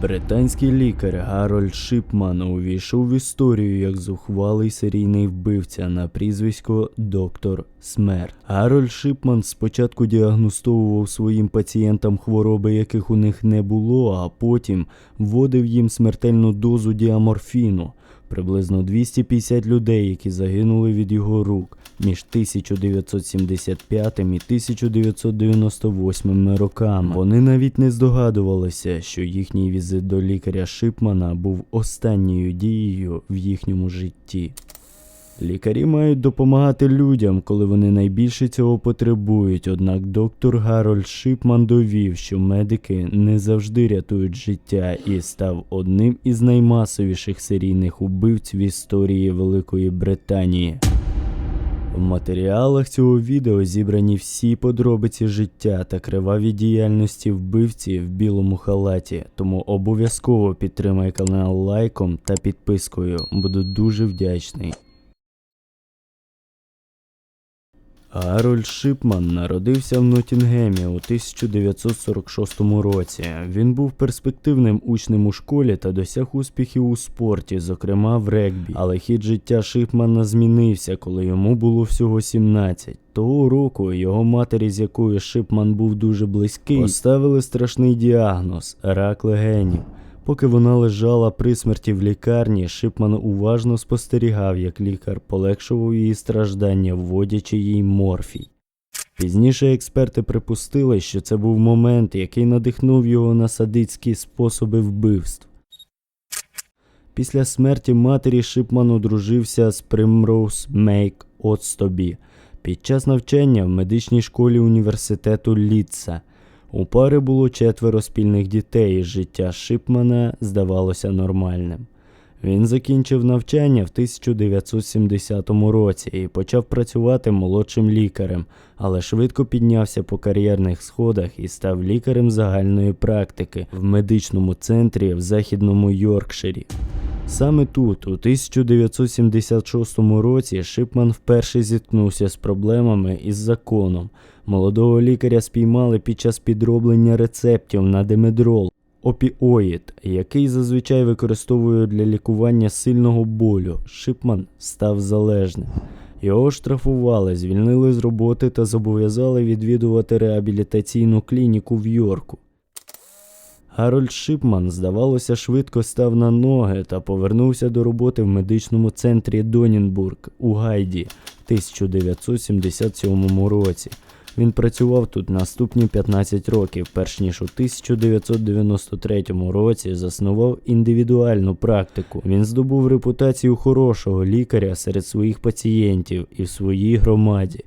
Британський лікар Гарольд Шипман увійшов в історію як зухвалий серійний вбивця на прізвисько Доктор Смерть. Гарольд Шипман спочатку діагностовував своїм пацієнтам хвороби, яких у них не було, а потім вводив їм смертельну дозу діаморфіну. Приблизно 250 людей, які загинули від його рук між 1975 і 1998 роками. Вони навіть не здогадувалися, що їхній візит до лікаря Шипмана був останньою дією в їхньому житті. Лікарі мають допомагати людям, коли вони найбільше цього потребують. Однак доктор Гарольд Шипман довів, що медики не завжди рятують життя і став одним із наймасовіших серійних убивць в історії Великої Британії. В матеріалах цього відео зібрані всі подробиці життя та криваві діяльності вбивці в білому халаті, тому обов'язково підтримай канал лайком та підпискою. Буду дуже вдячний. Гарольд Шипман народився в Ноттінгемі у 1946 році. Він був перспективним учнем у школі та досяг успіхів у спорті, зокрема в регбі. Але хід життя Шипмана змінився, коли йому було всього 17. Того року його матері, з якою Шипман був дуже близький, поставили страшний діагноз рак легенів. Поки вона лежала при смерті в лікарні, Шипман уважно спостерігав, як лікар полегшував її страждання, вводячи їй морфій. Пізніше експерти припустили, що це був момент, який надихнув його на садицькі способи вбивств. Після смерті матері Шипман одружився з Примроуз Мейк Отстобі під час навчання в медичній школі університету Літса. У пари було четверо спільних дітей, і життя Шипмана здавалося нормальним. Він закінчив навчання в 1970 році і почав працювати молодшим лікарем, але швидко піднявся по кар'єрних сходах і став лікарем загальної практики в медичному центрі в західному Йоркширі. Саме тут, у 1976 році, Шипман вперше зіткнувся з проблемами із законом. Молодого лікаря спіймали під час підроблення рецептів на демедрол, опіоїд, який зазвичай використовують для лікування сильного болю. Шипман став залежним. Його штрафували, звільнили з роботи та зобов'язали відвідувати реабілітаційну клініку в Йорку. Гарольд Шипман, здавалося, швидко став на ноги та повернувся до роботи в медичному центрі Донінбург у Гайді в 1977 році. Він працював тут наступні 15 років, перш ніж у 1993 році заснував індивідуальну практику. Він здобув репутацію хорошого лікаря серед своїх пацієнтів і в своїй громаді.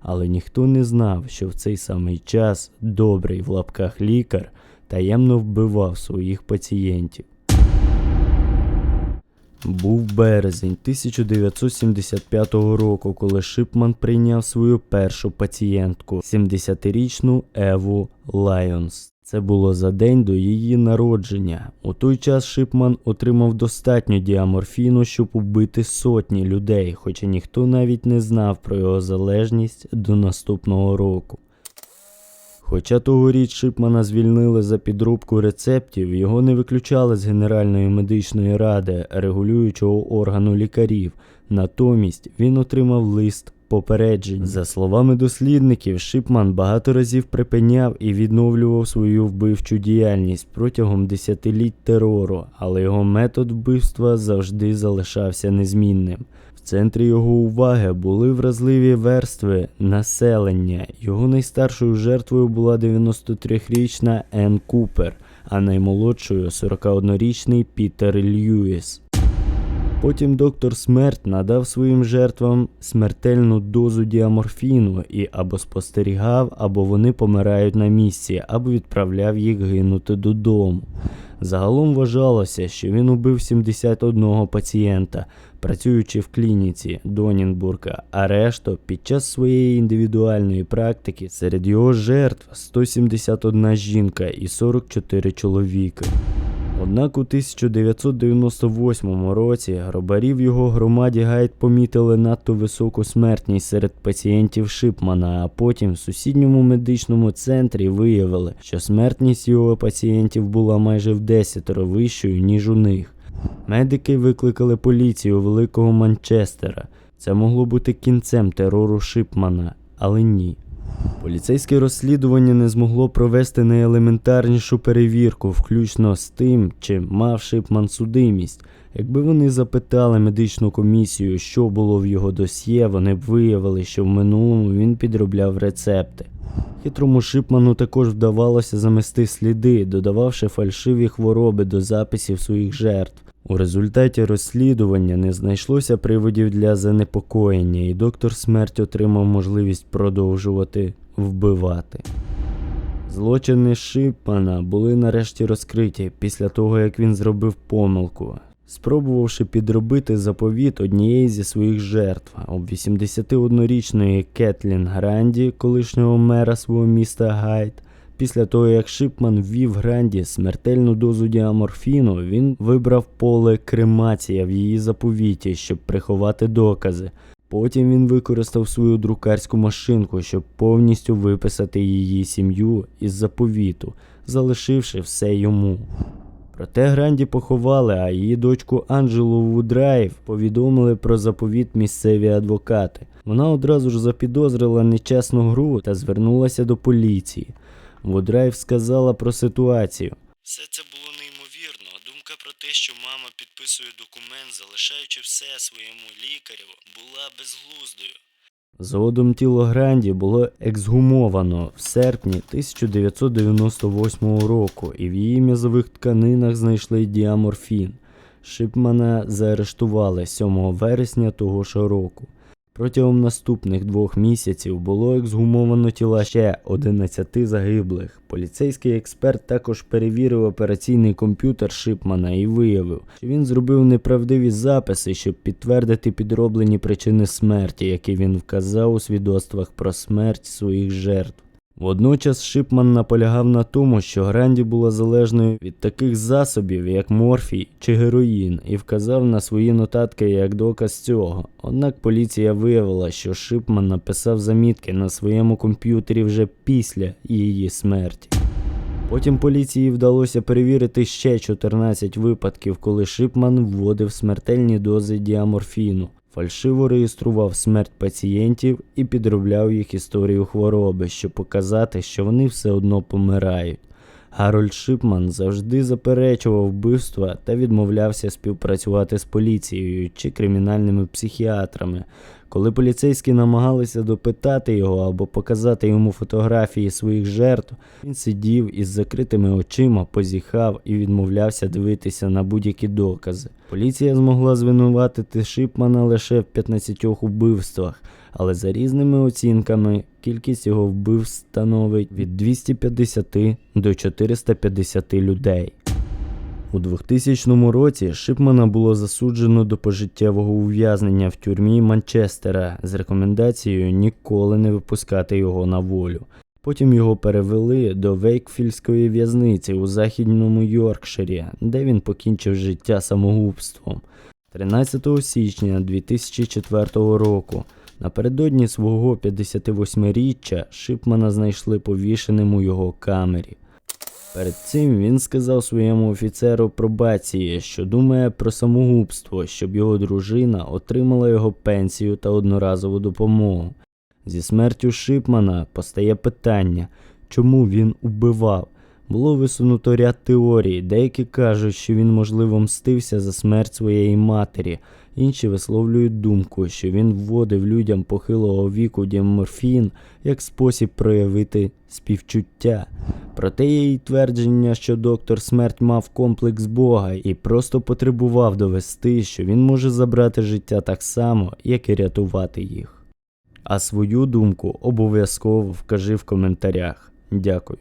Але ніхто не знав, що в цей самий час добрий в лапках лікар таємно вбивав своїх пацієнтів. Був березень 1975 року, коли Шипман прийняв свою першу пацієнтку, 70-річну Еву Лайонс. Це було за день до її народження. У той час Шипман отримав достатньо діаморфіну, щоб убити сотні людей, хоча ніхто навіть не знав про його залежність до наступного року. Хоча тогоріч Шипмана звільнили за підробку рецептів, його не виключали з Генеральної медичної ради, регулюючого органу лікарів. Натомість він отримав лист попереджень. За словами дослідників, Шипман багато разів припиняв і відновлював свою вбивчу діяльність протягом десятиліть терору, але його метод вбивства завжди залишався незмінним. В центрі його уваги були вразливі верстви населення. Його найстаршою жертвою була 93-річна Енн Купер, а наймолодшою 41-річний Пітер Льюіс. Потім доктор Смерть надав своїм жертвам смертельну дозу діаморфіну і або спостерігав, або вони помирають на місці, або відправляв їх гинути додому. Загалом вважалося, що він убив 71 пацієнта, працюючи в клініці Донінбурга, а решту під час своєї індивідуальної практики серед його жертв 171 жінка і 44 чоловіки. Однак у 1998 році гробарі в його громаді Гайд помітили надто високу смертність серед пацієнтів Шипмана, а потім в сусідньому медичному центрі виявили, що смертність його пацієнтів була майже в десятеро вищою, ніж у них. Медики викликали поліцію Великого Манчестера. Це могло бути кінцем терору Шипмана, але ні. Поліцейське розслідування не змогло провести найелементарнішу перевірку, включно з тим, чи мав Шипман судимість. Якби вони запитали медичну комісію, що було в його досьє, вони б виявили, що в минулому він підробляв рецепти. Хитрому Шипману також вдавалося замести сліди, додававши фальшиві хвороби до записів своїх жертв. У результаті розслідування не знайшлося приводів для занепокоєння, і доктор смерть отримав можливість продовжувати вбивати. Злочини Шипмана були нарешті розкриті після того, як він зробив помилку, спробувавши підробити заповіт однієї зі своїх жертв, об 81-річної Кетлін Гранді, колишнього мера свого міста Гайд. Після того, як Шипман ввів Гранді смертельну дозу діаморфіну, він вибрав поле кремація в її заповіті, щоб приховати докази. Потім він використав свою друкарську машинку, щоб повністю виписати її сім'ю із заповіту, залишивши все йому. Проте Гранді поховали, а її дочку Анджелу Вудрайв повідомили про заповіт місцеві адвокати. Вона одразу ж запідозрила нечесну гру та звернулася до поліції. Вудрайв сказала про ситуацію. Все це було неймовірно. Думка про те, що мама підписує документ, залишаючи все своєму лікарю, була безглуздою. Згодом тіло Гранді було ексгумовано в серпні 1998 року, і в її м'язових тканинах знайшли діаморфін. Шипмана заарештували 7 вересня того ж року. Протягом наступних двох місяців було ексгумовано тіла ще 11 загиблих. Поліцейський експерт також перевірив операційний комп'ютер Шипмана і виявив, що він зробив неправдиві записи, щоб підтвердити підроблені причини смерті, які він вказав у свідоцтвах про смерть своїх жертв. Водночас Шипман наполягав на тому, що Гранді була залежною від таких засобів, як морфій чи героїн, і вказав на свої нотатки як доказ цього. Однак поліція виявила, що Шипман написав замітки на своєму комп'ютері вже після її смерті. Потім поліції вдалося перевірити ще 14 випадків, коли Шипман вводив смертельні дози діаморфіну, фальшиво реєстрував смерть пацієнтів і підробляв їх історію хвороби, щоб показати, що вони все одно помирають. Гарольд Шипман завжди заперечував вбивства та відмовлявся співпрацювати з поліцією чи кримінальними психіатрами. Коли поліцейські намагалися допитати його або показати йому фотографії своїх жертв, він сидів із закритими очима, позіхав і відмовлявся дивитися на будь-які докази. Поліція змогла звинуватити Шипмана лише в 15 убивствах, але за різними оцінками кількість його вбивств становить від 250 до 450 людей. У 2000 році Шипмана було засуджено до пожиттєвого ув'язнення в тюрмі Манчестера з рекомендацією ніколи не випускати його на волю. Потім його перевели до Вейкфільської в'язниці у західному Йоркширі, де він покінчив життя самогубством. 13 січня 2004 року, напередодні свого 58-річчя, Шипмана знайшли повішеним у його камері. Перед цим він сказав своєму офіцеру пробації, що думає про самогубство, щоб його дружина отримала його пенсію та одноразову допомогу. Зі смертю Шипмана постає питання, чому він убивав. Було висунуто ряд теорій, деякі кажуть, що він можливо мстився за смерть своєї матері, інші висловлюють думку, що він вводив людям похилого віку діаморфін як спосіб проявити співчуття. Проте є й твердження, що доктор смерть мав комплекс Бога і просто потребував довести, що він може забрати життя так само, як і рятувати їх. А свою думку обов'язково вкажи в коментарях. Дякую.